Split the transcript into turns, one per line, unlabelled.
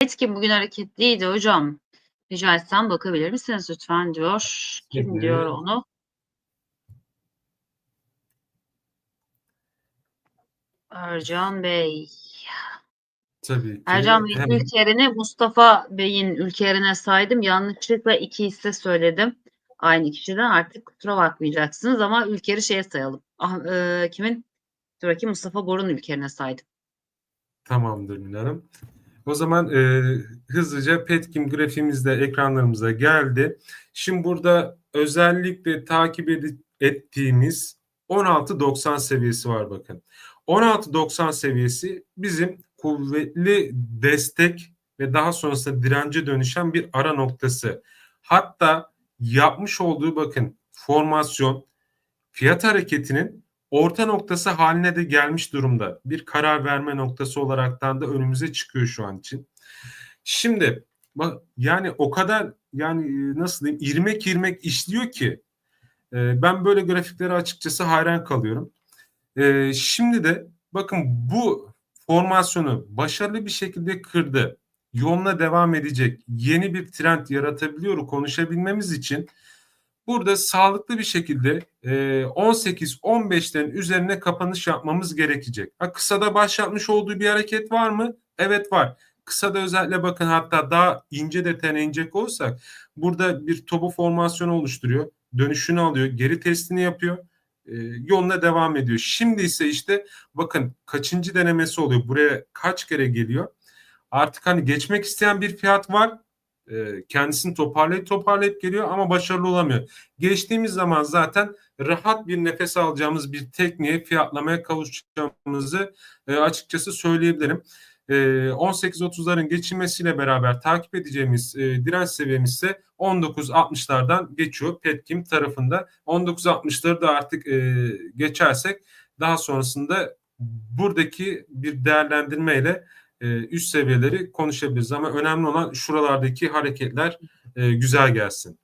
Etkin bugün hareketliydi hocam. Rica etsem bakabilir misiniz lütfen diyor. Kim
Tabii.
diyor onu? Ercan Bey.
Tabii ki.
Ercan Bey'in
Hemen-
ülkerini Mustafa Bey'in ülkelerine saydım. Yanlışlıkla iki hisse söyledim. Aynı kişiden artık kusura bakmayacaksınız ama ülkeri şeye sayalım. Ah, e, kimin? Dur bakayım Mustafa Bor'un ülkelerine saydım.
Tamamdır Mine Hanım. O zaman e, hızlıca Petkim grafiğimiz de ekranlarımıza geldi. Şimdi burada özellikle takip ettiğimiz 16.90 seviyesi var bakın. 16.90 seviyesi bizim kuvvetli destek ve daha sonrasında dirence dönüşen bir ara noktası. Hatta yapmış olduğu bakın formasyon fiyat hareketinin orta noktası haline de gelmiş durumda. Bir karar verme noktası olaraktan da önümüze çıkıyor şu an için. Şimdi bak yani o kadar yani e, nasıl diyeyim irmek irmek işliyor ki e, ben böyle grafiklere açıkçası hayran kalıyorum. E, şimdi de bakın bu formasyonu başarılı bir şekilde kırdı. Yoluna devam edecek. Yeni bir trend yaratabiliyor konuşabilmemiz için burada sağlıklı bir şekilde e, 18-15'lerin üzerine kapanış yapmamız gerekecek. Ha, kısada başlatmış olduğu bir hareket var mı? Evet var. Kısada özellikle bakın hatta daha ince detayına inecek olursak burada bir topu formasyonu oluşturuyor. Dönüşünü alıyor. Geri testini yapıyor. E, yoluna devam ediyor. Şimdi ise işte bakın kaçıncı denemesi oluyor. Buraya kaç kere geliyor. Artık hani geçmek isteyen bir fiyat var. E, kendisini toparlayıp toparlayıp geliyor ama başarılı olamıyor. Geçtiğimiz zaman zaten rahat bir nefes alacağımız bir tekniğe fiyatlamaya kavuşacağımızı e, açıkçası söyleyebilirim. E, 18.30'ların geçilmesiyle beraber takip edeceğimiz e, direnç seviyemiz ise 19.60'lardan geçiyor Petkim tarafında. 19.60'ları da artık geçersek daha sonrasında buradaki bir değerlendirmeyle e, üst seviyeleri konuşabiliriz. Ama önemli olan şuralardaki hareketler e, güzel gelsin.